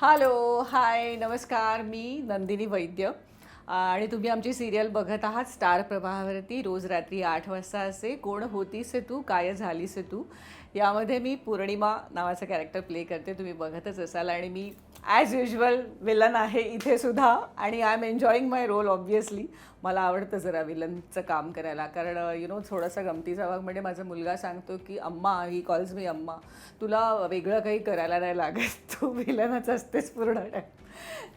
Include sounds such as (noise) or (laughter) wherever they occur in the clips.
Hello hi नमस्कार मी नंदिनी वैद्य. आणि तुम्ही आमची सिरियल बघत आहात स्टार प्रभावरती रोज रात्री आठ वाजता असे. कोण होतीस तू? काय झालीस तू? यामध्ये मी पूर्णिमा नावाचं कॅरेक्टर प्ले करते. तुम्ही बघतच असाल. आणि मी ॲज युजल विलन आहे इथे सुद्धा आणि I am enjoying my role obviously मला आवडतं जरा विलनचं काम करायला. कारण uh, यु नो थोडासा गमतीचा भाग म्हणजे माझा मुलगा सांगतो की अम्मा ही कॉल्स मी अम्मा. तुला वेगळं काही करायला नाही लागत. (laughs) तू विलनच असतेस पूर्ण टाईम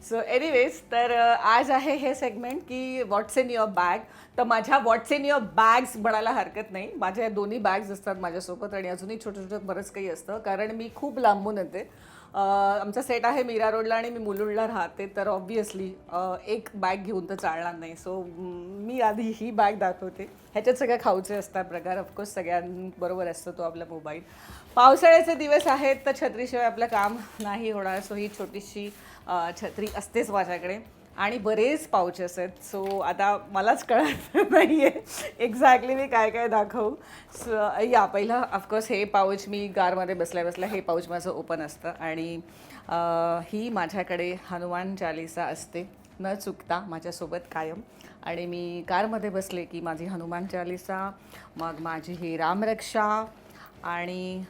सो एनिवेज तर uh, आज आहे हे सेगमेंट की व्हॉट्स इन युअर बॅग तर माझ्या व्हॉट्स इन युअर बॅग्स म्हणायला हरकत नाही. माझ्या दोन्ही बॅग्स असतात माझ्यासोबत आणि अजूनही छोटं छोटं बरंच काही असतं. कारण मी खूप लांबून येते. आमचा सेट आहे मीरा रोडला आणि मी मुलुंडला राहते तर ऑब्व्हियसली एक बॅग घेऊन तर चालणार नाही. सो मी आधी ही बॅग दाखवते. ह्याच्यात सगळ्या खाऊचे असतात प्रकार. ऑफकोर्स सगळ्यांबरोबर असतो तो आपला मोबाईल पावसाळ्याचे दिवस आहेत तर छत्रीशिवाय आपलं काम नाही होणार. सो ही छोटीशी छत्री असतेच माझ्याकडे. आणि बरेच पाऊचेस आहेत. सो आता मलाच कळत नाही आहे एक्झॅक्टली मी काय काय दाखवू. सो या पहिलं ऑफकोर्स हे पाऊच मी कारमध्ये बसल्या बसल्या हे पाऊच माझं ओपन असतं. आणि ही माझ्याकडे हनुमान चालिसा असते. न चुकता माझ्यासोबत कायम. आणि मी कारमध्ये बसले की माझी हनुमान चालिसा मग माझी ही रामरक्षा आणि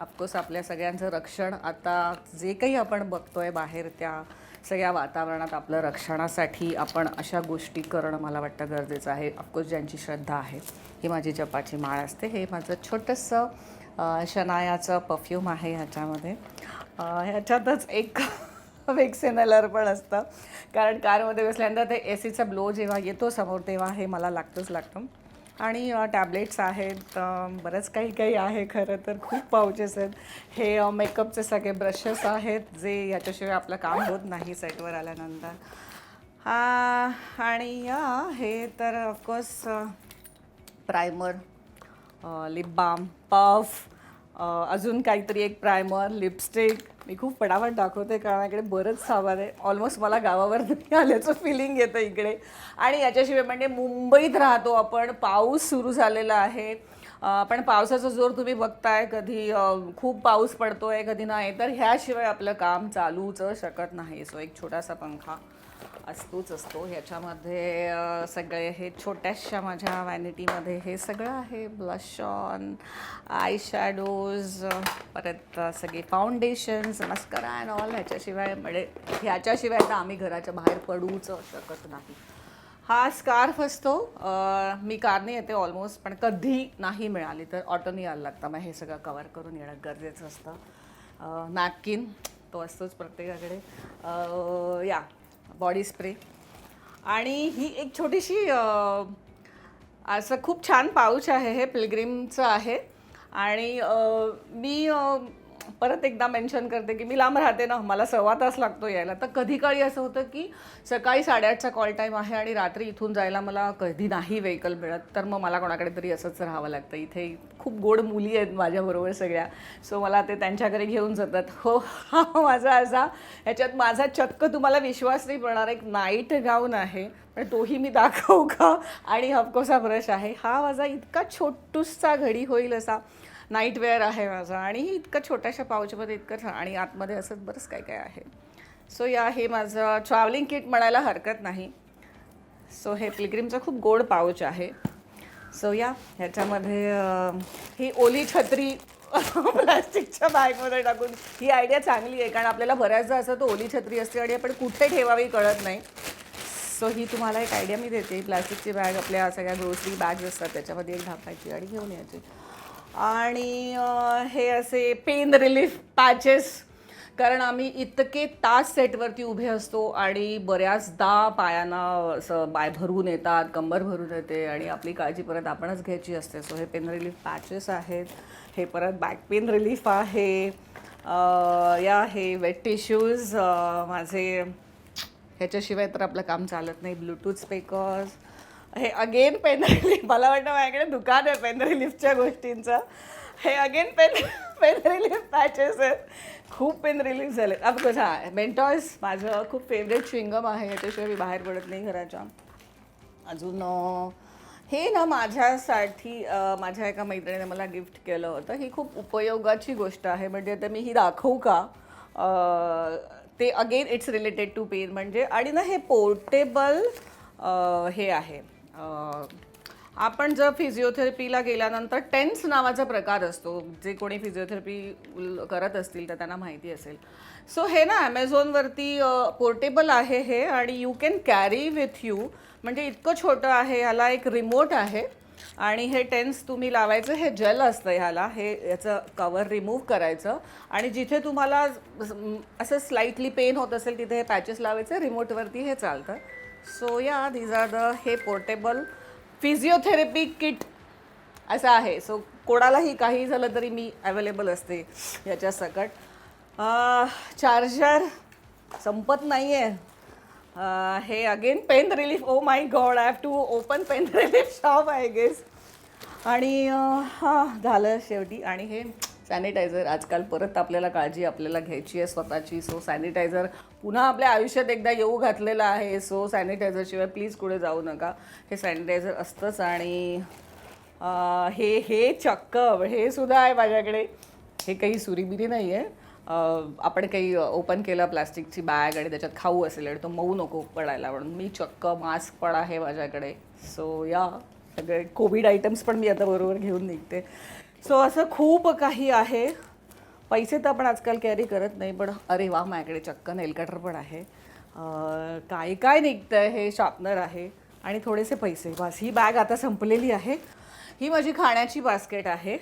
ऑफकोर्स आपल्या सगळ्यांचं रक्षण. आता जे काही आपण बघतो आहे बाहेर त्या सगळ्या वातावरणात आपलं रक्षणासाठी आपण अशा गोष्टी करणं मला वाटतं गरजेचं आहे. ऑफकोर्स ज्यांची श्रद्धा आहे ही माझी जपाची माळ असते. हे माझं छोटंसं शनायाचं परफ्यूम आहे ह्याच्यामध्ये. ह्याच्यातच एक (laughs) वेक्सेनलर पण असतं. कारण कारमध्ये बसल्यानंतर ते ए सीचा ब्लो जेव्हा येतो समोर तेव्हा हे मला लागतंच लागतं. आणि टॅबलेट्स आहेत बरंच काही काही आहे खरं तर खूप पाउचेस आहेत. हे मेकअपचे सगळे ब्रशेस आहेत जे याच्याशिवाय आपलं काम होत नाही सेटवर आल्यानंतर. हा आणि या हे तर of course primer lip balm puff अजून काहीतरी एक प्रायमर लिपस्टिक मी खूप फटाफट दाखवते कारण इकडे बरंच सामान आहे. ऑलमोस्ट मला गावावर (laughs) आल्याचं फिलिंग येतं इकडे. आणि याच्याशिवाय म्हणजे मुंबईत राहतो आपण. पाऊस सुरू झालेला आहे. पण पावसाचा जोर तुम्ही बघताय कधी खूप पाऊस पडतोय कधी नाही तर ह्याशिवाय आपलं काम चालूच शकत नाही. सो एक छोटासा पंखा. असतोच असतो. ह्याच्यामध्ये सगळे हे छोट्याशा माझ्या वॅनिटीमध्ये हे सगळं आहे. ब्लश ऑन आय शॅडोज परत सगळे फाउंडेशन्स मस्करा अँड ऑल ह्याच्याशिवाय म्हणजे ह्याच्याशिवाय तर आम्ही घराच्या बाहेर पडूच शकत नाही. हा स्कार्फ असतो. मी कारने येते ऑलमोस्ट पण कधी नाही मिळाली तर ऑटोने यायला लागतं. मग हे सगळं कवर करून येणं गरजेचं असतं. नॅपकिन तो असतोच प्रत्येकाकडे. या. Body spray. आणि ही एक छोटीशी असं खूप छान पाऊच आहे हे पिलग्रीमचं आहे. आणि मी परत एकदा मेन्शन करते की मी लांब राहते ना मला सव्वा तास लागतो यायला. तर कधी काळी असं होतं की सकाळी साडेआठचा कॉल टाईम आहे आणि रात्री इथून जायला मला कधी नाही व्हेकल मिळत तर मग मला कोणाकडे तरी असंच राहावं लागतं. इथे खूप गोड मुली आहेत माझ्याबरोबर सगळ्या. सो मला ते त्यांच्या घरी घेऊन जातात. हो हा माझा असा ह्याच्यात माझा चक्क तुम्हाला विश्वास नाही पडणार. एक नाईट गाऊन आहे पण तोही मी दाखवू का? आणि हफकोसा ब्रश आहे. हा माझा इतका छोटूसा घडी होईल असा. नाईट वेअर आहे माझा आणि ही इतकं छोट्याशा पाऊचमध्ये इतकं आणि आतमध्ये असंच बरंच काय काय आहे. सो या हे माझं ट्रॅव्हलिंग किट म्हणायला हरकत नाही. सो हे पिलग्रीमचं खूप गोड पाऊच आहे. सो या ह्याच्यामध्ये ही ओली छत्री (laughs) प्लास्टिकच्या बॅगमध्ये टाकून ही आयडिया चांगली आहे कारण आपल्याला बऱ्याचदा असं तो ओली छत्री असते आणि आपण कुठे ठेवावी कळत नाही. सो ही तुम्हाला एक आयडिया मी देते. प्लास्टिकची बॅग आपल्या सगळ्या ग्रोसरी बॅग्स असतात त्याच्यामध्ये एक धापायची आणि घेऊन यायची. आणि हे असे पेन रिलीफ पॅचेस कारण आम्ही इतके तास सेटवरती उभे असतो आणि बऱ्याचदा पायांना असं बाय भरून येतात कंबर भरून येते आणि आपली काळजी परत आपणच घ्यायची असते. सो हे पेन रिलीफ पॅचेस आहेत. हे परत बॅक पेन रिलीफ आहे. या हे वेट टिश्यूज माझे ह्याच्याशिवाय तर आपलं काम चालत नाही. ब्लूटूथ स्पीकर्स हे अगेन पेन रिलीफ मला वाटतं माझ्याकडे दुकान आहे पेन रिलीफच्या गोष्टींचं. हे again pain pain relief patches आहेत. खूप पेन रिलीफ झाले अफकोर्स हां मेंटॉस माझं खूप फेवरेट शिंगम आहे. याच्याशिवाय मी बाहेर पडत नाही घराच्या. अजून हे ना माझ्यासाठी माझ्या एका मैत्रिणीने मला गिफ्ट केलं होतं. ही खूप उपयोगाची गोष्ट आहे. म्हणजे आता मी ही दाखवू का? ते again it's related to pain म्हणजे आणि ना हे पोर्टेबल हे आहे. आपण जर फिजिओथेरपीला गेल्यानंतर टेन्स नावाचा प्रकार असतो. जे कोणी फिजिओथेरपी करत असतील तर त्यांना माहिती असेल. सो हे ना ॲमेझॉनवरती पोर्टेबल आहे हे आणि you can carry with you म्हणजे इतकं छोटं आहे ह्याला एक रिमोट आहे. आणि हे टेन्स तुम्ही लावायचं हे जेल असतं ह्याला. हे याचं कवर रिमूव्ह करायचं. आणि जिथे तुम्हाला असं स्लाइटली पेन होत असेल तिथे हे पॅचेस लावायचं रिमोटवरती हे चालतं. So yeah these are the हे पोर्टेबल फिजिओथेरपी किट असं आहे. सो कोणालाही काही झालं तरी मी अवेलेबल असते याच्या सकट. चार्जर संपत नाही आहे हे again pain relief oh my god I have to open pain relief shop I guess आणि हां झालं शेवटी. आणि हे सॅनिटायझर आजकाल परत आपल्याला काळजी आपल्याला घ्यायची आहे स्वतःची. सो सॅनिटायझर पुन्हा आपल्या आयुष्यात एकदा येऊ घातलेला आहे. सो सॅनिटायझरशिवाय प्लीज कुठे जाऊ नका. हे सॅनिटायझर असतंच आणि हे हे चक्क. हे सुद्धा आहे माझ्याकडे. हे काही सुरीबिरी नाही आहे आपण काही ओपन केलं प्लास्टिकची बॅग आणि त्याच्यात खाऊ असेल आणि तो मऊ नको पडायला. म्हणून मी चक्क मास्क पण आहे माझ्याकडे. सो या. सगळे कोविड आयटम्स पण मी आता बरोबर घेऊन निघते. सो असं खूप काही आहे. पैसे तर आपण आजकाल कॅरी करत नाही पण अरे वा माझ्याकडे चक्क नेलकटर पण आहे. काय काय निघतं आहे हे शार्पनर आहे. आणि थोडेसे पैसे. बस ही बॅग आता संपलेली आहे. ही माझी खाण्याची बास्केट आहे.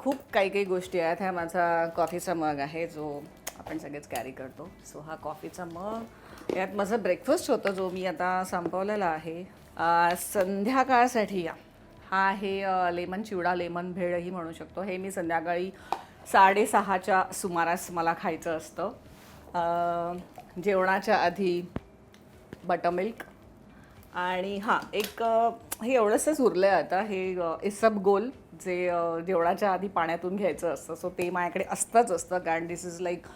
खूप काही काही गोष्टी आहेत. ह्या माझा कॉफीचा मग आहे जो आपण सगळेच कॅरी करतो. सो हा कॉफीचा मग यात माझा ब्रेकफास्ट होतं जो मी आता संपवलेला आहे. संध्याकाळसाठी या. हा आहे लेमन चिवडा लेमन भेळही म्हणू शकतो. हे मी संध्याकाळी साडेसहाच्या सुमारास मला खायचं असतं. जेवणाच्या आधी बटरमिल्क आणि हां एक हे एवढंसंच उरलं आहे आता. हे इसब इसबगोल जे जेवणाच्या आधी पाण्यातून घ्यायचं असतं. सो ते माझ्याकडे असतंच असतं. कारण दिस इज लाईक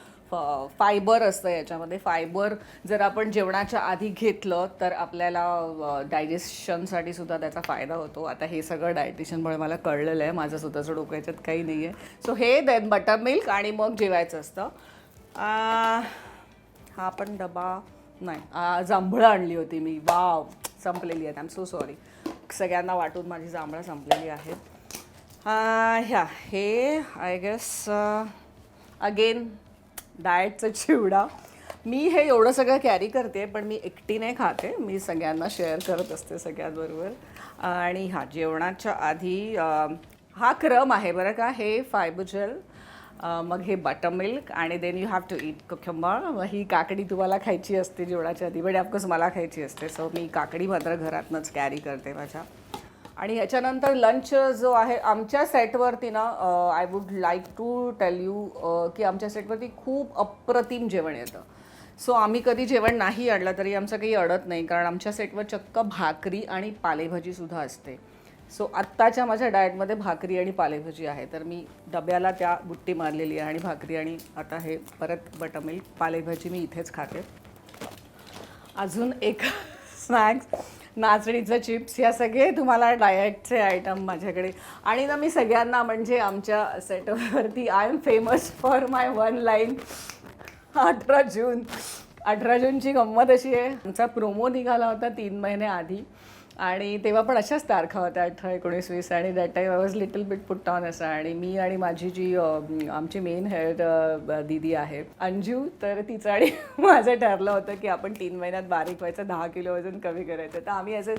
फायबर असतं याच्यामध्ये. फायबर जर आपण जेवणाच्या आधी घेतलं तर आपल्याला डायजेशनसाठी सुद्धा त्याचा फायदा होतो. आता हे सगळं डायटिशियनमुळे मला कळलेलं आहे. माझं स्वतःचं डोकं याच्यात काही नाही आहे सो हे देन बटर मिल्क आणि मग जेवायचं असतं. हा पण डबा नाही. जांभळं आणली होती मी. वाव संपलेली आहेत आय एम सो सॉरी सगळ्यांना वाटून माझी जांभळं संपलेली आहेत. ह्या हे आय गेस अगेन डाएटचं चिवडा. मी हे एवढं सगळं कॅरी करते पण मी एकटीने खाते. मी सगळ्यांना शेअर करत असते सगळ्यांबरोबर. आणि हा जेवणाच्या आधी हा क्रम आहे बरं का हे फायबोजेल मग हे बटर मिल्क आणि then you have to eat मग ही काकडी तुम्हाला खायची असते जेवणाच्या आधी बट ऑफकोर्स मला खायची असते. सो मी काकडी मात्र घरातनंच कॅरी करते माझ्या. आणि ह्याच्यानंतर लंच जो आहे आमच्या सेटवरती ना I would like to tell you की आमच्या सेटवरती खूप अप्रतिम जेवण येतं. सो आम्ही कधी जेवण नाही आणलं तरी आमचं काही अडत नाही कारण आमच्या सेटवर चक्क भाकरी आणि पालेभाजीसुद्धा असते. सो आत्ताच्या माझ्या डाएटमध्ये भाकरी आणि पालेभाजी आहे. तर मी डब्याला त्या बुट्टी मारलेली आहे आणि भाकरी आणि आता हे परत बटरमिल्क पालेभाजी मी इथेच खाते. अजून एक (laughs) स्नॅक्स नाचणीचं चिप्स या सगळे तुम्हाला डायटचे आयटम माझ्याकडे. आणि ना मी सगळ्यांना म्हणजे आमच्या सेटवरती I am famous for my one line अठरा जून. अठरा जूनची गंमत अशी आहे. आमचा प्रोमो निघाला होता तीन महिने आधी. आणि तेव्हा पण अशाच तारखा होत्या अठरा एकोणीस वीस आणि that time I was little bit put on असा. आणि मी आणि माझी जी आमची मेन हेअर दिदी आहे अंजू तर तिचं आणि (laughs) माझं ठरलं होतं की आपण तीन महिन्यात बारीक व्हायचं दहा किलो वजन कमी करायचं. तर आम्ही असे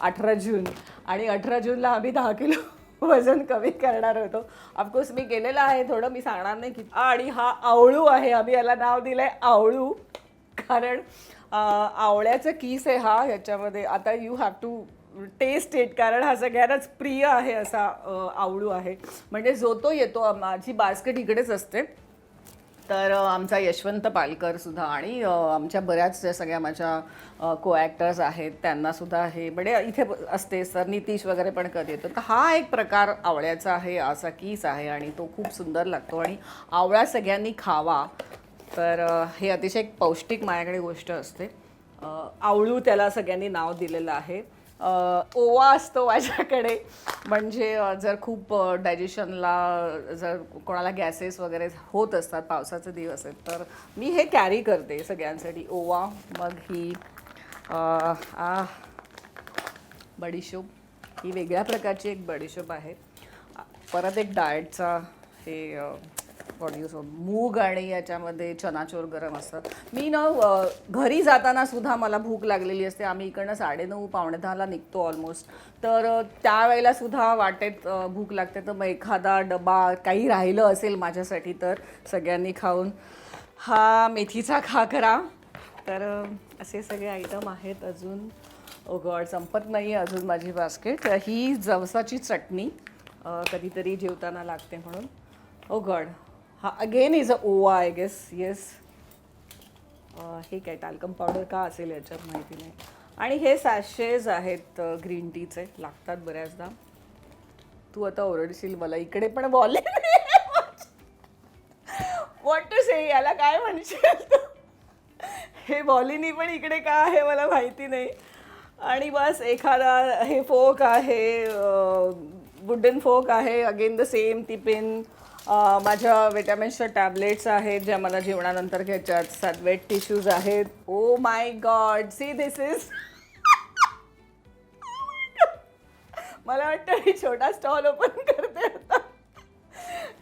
अठरा जून आणि अठरा जूनला आम्ही दहा किलो (laughs) वजन कमी करणार होतो. ऑफकोर्स मी गेलेलं आहे थोडं मी सांगणार नाही की आणि हा आवळू आहे आम्ही याला नाव दिलं आहे आवळू. कारण आवळ्याचं किस आहे हा ह्याच्यामध्ये. आता you have to taste it कारण हा सगळ्यांनाच प्रिय आहे असा आवळू आहे. म्हणजे जो तो येतो माझी बास्केट इकडेच असते. तर आमचा यशवंत पालकर सुद्धा आणि आमच्या बऱ्याच ज्या सगळ्या माझ्या को ॲक्टर्स आहेत त्यांनासुद्धा हे म्हणजे इथे असते. सर नितीश वगैरे पण कधी येतो. तर हा एक प्रकार आवळ्याचा आहे असा कीस आहे आणि तो खूप सुंदर लागतो. आणि आवळा सगळ्यांनी खावा. तर हे अतिशय एक पौष्टिक माझ्याकडे गोष्ट असते. आवळू त्याला सगळ्यांनी नाव दिलेलं आहे. ओवा असतो माझ्याकडे. म्हणजे जर खूप डायजेशनला जर कोणाला गॅसेस वगैरे होत असतात पावसाचे दिवस आहेत तर मी हे कॅरी करते सगळ्यांसाठी. ओवा मग ही आ, बडीशोप. ही वेगळ्या प्रकारची एक बडीशोप आहे. परत एक डाएटचा हे बॉडी मूग आणि याच्यामध्ये चनाचोर गरम असतं. मी ना घरी जाताना सुद्धा मला भूक लागलेली असते. आम्ही इकडनं साडेनऊ पावणे दहाला निघतो ऑलमोस्ट तर त्यावेळेला सुद्धा वाटेत भूक लागते. तर मग एखादा डबा काही राहिलं असेल माझ्यासाठी तर सगळ्यांनी खाऊन हा मेथीचा खाकरा तर असे सगळे आयटम आहेत अजून. ओ गॉड संपत नाही आहे अजून माझी बास्केट ही जवसाची चटणी कधीतरी जेवताना लागते म्हणून. Oh god. हा अगेन इज अ ओवा आय गेस येस हे काय टाल्कम पावडर का असेल याच्यात माहिती नाही. आणि हे सॅशेज आहेत ग्रीन टीचे लागतात बऱ्याचदा. तू आता ओरडशील मला इकडे पण बॉल वॉट टू से याला काय म्हणशील हे बॉलिनी पण इकडे का आहे मला माहिती नाही. आणि बस एखादा हे फोक आहे वुडन फोक आहे अगेन द सेम ती पिन माझ्या विटॅमिन्सच्या टॅबलेट्स आहेत ज्या मला जेवणानंतर घ्यायच्या सॅटवेट वेट टिश्यूज आहेत. ओ my god see this is मला वाटतं मी छोटा स्टॉल ओपन करते आता.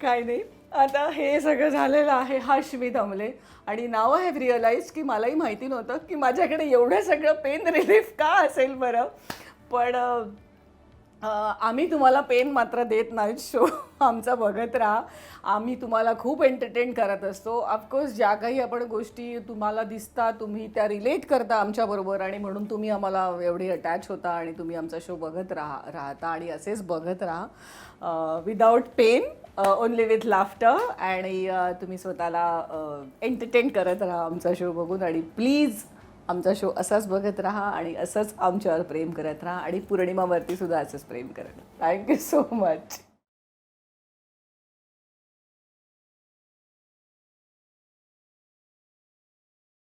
काय नाही. आता हे सगळं झालेलं आहे. हाश मी दमले. आणि नाव आहे हॅव रिअलाइज की मलाही माहिती नव्हतं की माझ्याकडे एवढं सगळं पेन रिलीफ का असेल बरं? पण आम्ही तुम्हाला पेन मात्र देत नाहीत शो (laughs) आमचा बघत राहा. आम्ही तुम्हाला खूप एंटरटेन करत असतो. ऑफकोर्स ज्या काही आपण गोष्टी तुम्हाला दिसता तुम्ही त्या रिलेट करता आमच्याबरोबर आणि म्हणून तुम्ही आम्हाला एवढी अटॅच होता आणि तुम्ही आमचा शो बघत राहा राहता आणि असेच बघत राहा. Without pain only with laughter आणि तुम्ही स्वतःला एंटरटेन करत राहा आमचा शो बघून. आणि प्लीज आमचा शो असाच बघत राहा आणि असंच आमच्यावर प्रेम करत राहा आणि पौर्णिमावरती सुद्धा असंच प्रेम करत थँक्यू सो मच